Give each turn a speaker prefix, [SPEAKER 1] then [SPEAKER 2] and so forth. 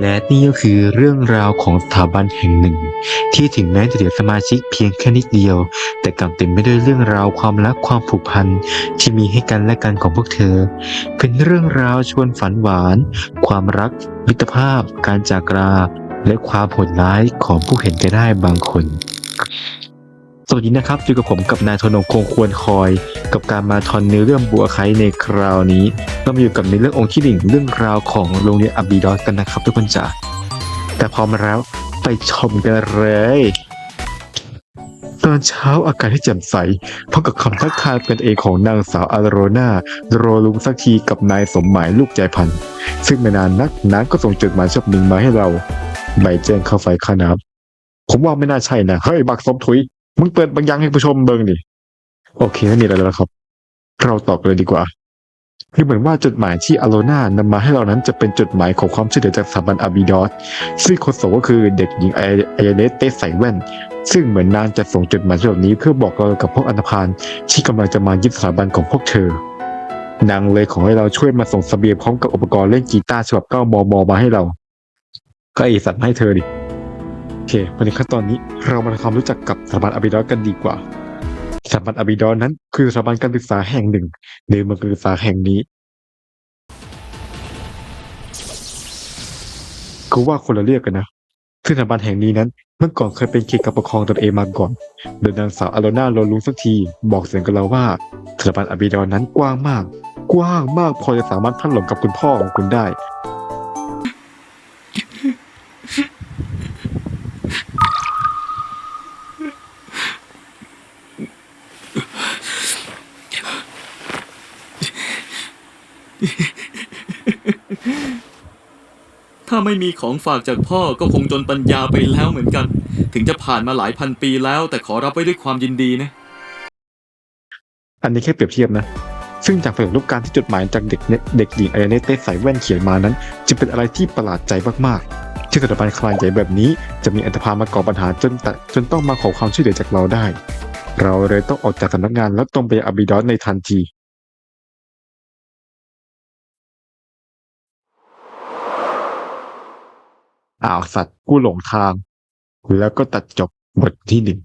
[SPEAKER 1] และนี่ก็คือเรื่องราวของสถาบันแห่งหนึ่ง ที่ถึงแม้จะเหลือสมาชิกเพียงแค่นิดเดียว แต่กลับเต็มไปด้วยเรื่องราวความรักความผูกพันที่มีให้กันและกันของพวกเธอ เป็นเรื่องราวชวนฝันหวาน ความรักมิตรภาพ การจากลาและความโหดร้ายของผู้เห็นจะได้บางคน สวัสดีนะครับอยู่กับผมกับนายธนงคงควรคอย กับการมาทอนในเรื่องบัวไคในคราวนี้เรามาอยู่กับในเรื่ององค์ที่หนึ่งเรื่องราวของโรงเรียนอับบีดอสกันนะครับ ทุกคนจ๋าแต่พร้อมแล้วไปชมกันเลย ตอนเช้าอากาศที่แจ่มใสพร้อมกับคำทักทายเป็นเอกของนางสาวอาโรนาโรลุงสักทีกับนายสมหมายลูกใจพันซึ่งไม่นานนักนางก็ส่งจดหมายฉบับหนึ่งมาให้เราใบแจ้งเข้าไฟข้านับผมว่าไม่น่าใช่นะเฮ้ยบักสมถุย มึงเปิดบางอย่างให้ผู้ชมเบิ่งดิโอเคไม่มีอะไรแล้วครับ เราตอบเลยดีกว่าคือเหมือนว่าจดหมายที่อโลนานำมาให้เรานั้นจะเป็นจดหมายของความช่วยเหลือจากสถาบันอาบิดอสซึ่งคนส่งก็คือเด็กหญิงไอเนสเตสใส่แว่น ซึ่งเหมือนนางจะส่งจดหมายฉบับนี้เพื่อบอกเรากับพวกอันธพาลที่กำลังจะมายึดสถาบันของพวกเธอนางเลยขอให้เราช่วยมาส่งเสบียงพร้อมกับอุปกรณ์เล่นกีตาร์ฉบับ9มมมาให้เรา ก็ไอสัตว์ให้เธอดิ อเคมาในขั้นตอนนี้เรามาทำความรู้จักกับสถาบันอบิดอกันดีกว่าสถาบันอบิดอนั้น คือสถาบันการศึกษาแห่งหนึ่ง ในเมืองการศึกษาแห่งนี้กูว่าคนละเรียกกันนะซึ่งสถาบันแห่งนี้นั้น เมื่อก่อนเคยเป็นเขตการปกครองตนเองมาก่อน โดยนางสาวอโลนาโลลุงสักที บอกเสียงกับเราว่าสถาบันอบิดอนั้นกว้างมาก กว้างมากพอจะสามารถพันหลงกับคุณพ่อของคุณได้
[SPEAKER 2] ถ้าไม่มีของฝากจากพ่อก็คงจนปัญญาไปแล้วเหมือนกัน ถึงจะผ่านมาหลายพันปีแล้ว แต่ขอรับไว้ด้วยความยินดีนะ
[SPEAKER 1] อันนี้แค่เปรียบเทียบนะ ซึ่งจากผลรูปการที่จดหมายจากเด็กเนี่ยเด็กหญิงไอเนเต้ใส่แว่นเขียนมานั้นจะเป็นอะไรที่ประหลาดใจมากๆ ที่สถาบันคลายใหญ่แบบนี้จะมีอันธพาลมาก่อปัญหาจนตะจนต้องมาขอความช่วยเหลือจากเราได้ เราเลยต้องออกจากสำนักงานแล้วตรงไปยังอาบิดอสในทันที อ้าวสัตว์กูหลงทาง แล้วก็ตัดจบบทที่หนึ่ง